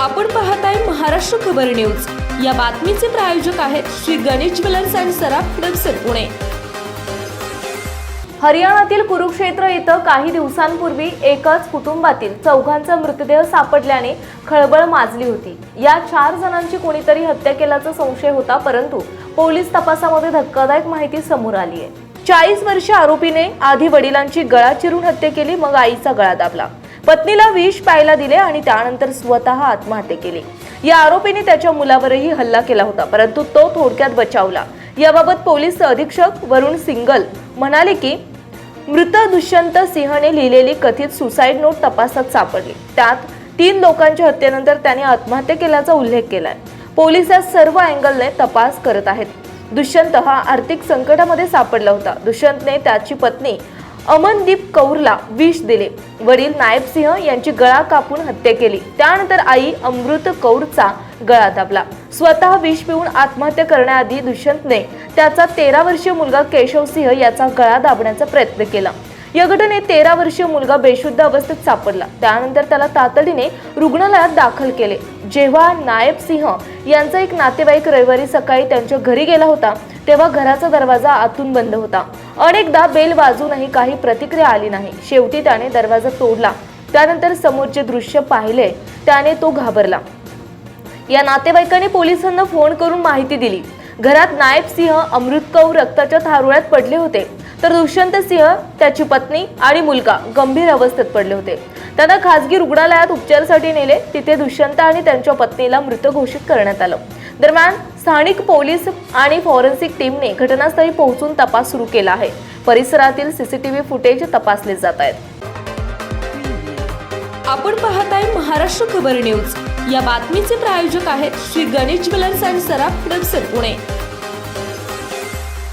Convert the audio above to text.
आपण पाहताय महाराष्ट्र खबर न्यूज. या बातमीचे प्रायोजक आहेत श्री गणेश ज्वेलर्स अँड सराफ हडपसर पुणे. हरियाणातील कुरुक्षेत्र इथं काही दिवसांपूर्वी एकाच कुटुंबातील चौघांचा मृतदेह सापडल्याने खळबळ माजली होती. या चार जणांची कोणीतरी हत्या केल्याचा संशय होता परंतु पोलीस तपासामध्ये धक्कादायक माहिती समोर आली आहे. चाळीस वर्ष आरोपीने आधी वडिलांची गळा चिरून हत्या केली मग आईचा गळा दाबला. पत्नीला विष प्यायला दिले आणि त्यानंतर स्वतः आत्महत्या केली. या आरोपीने त्याच्या मुलावरही हल्ला केला होता परंतु तो थोडक्यात बचावला. याबाबत पोलीस अधीक्षक वरुण सिंगल म्हणाले की मृत दुष्यंत सिंहने लिहिलेली कथित सुसाईड नोट तपासात सापडली. त्यात तीन लोकांच्या हत्येनंतर त्याने आत्महत्या केल्याचा उल्लेख केलाय. पोलीस या सर्व अँगलने तपास करत आहेत. दुष्यंत हा आर्थिक संकटामध्ये सापडला होता. दुष्यंतने त्याची पत्नी अमनदीप कौरला विष दिले. वडील नायब सिंह यांची गळा कापून हत्या केली. त्यानंतर आई अमृत कौरचा गळा दाबला. स्वतः विष पिऊन आत्महत्या करण्याआधी दुष्यंतने त्याचा तेरा वर्षीय मुलगा केशव सिंह याचा गळा दाबण्याचा प्रयत्न केला. या घटनेत तेरा वर्षीय मुलगा बेशुद्ध अवस्थेत सापडला. त्यानंतर त्याला तातडीने रुग्णालयात दाखल केले. जेव्हा नायब सिंह यांचा एक नातेवाईक रविवारी सकाळी त्यांच्या घरी गेला होता तेव्हा घराचा दरवाजा आतून बंद होता. अनेकदा बेल वाजूनही काही प्रतिक्रिया आली नाही. शेवटी त्याने दरवाजा तोडला. त्यानंतर समोरचे दृश्य पाहिले. त्याने तो घाबरला. या नातेवाईकाने पोलिसांना फोन करून माहिती दिली. घरात नायब सिंह अमृत कौर रक्ताच्या थारोळ्यात पडले होते. तर दुष्यंत सिंह त्याची पत्नी आणि मुलगा गंभीर अवस्थेत पडले होते. त्यांना खासगी रुग्णालयात उपचारासाठी नेले. तिथे दुष्यंत आणि त्यांच्या पत्नीला मृत घोषित करण्यात आलं. दरम्यान स्थानिक पोलीस आणि फॉरेन्सिक टीमने घटनास्थळी पोहोचून तपास सुरू केला आहे. परिसरातील सीसीटीव्ही फुटेज तपासले जात आहेत. आपण पाहत आहे महाराष्ट्र खबर न्यूज. या बातमीचे प्रायोजक आहेत श्री गणेश ज्वेलर्स अँड सराफ हडपसर पुणे.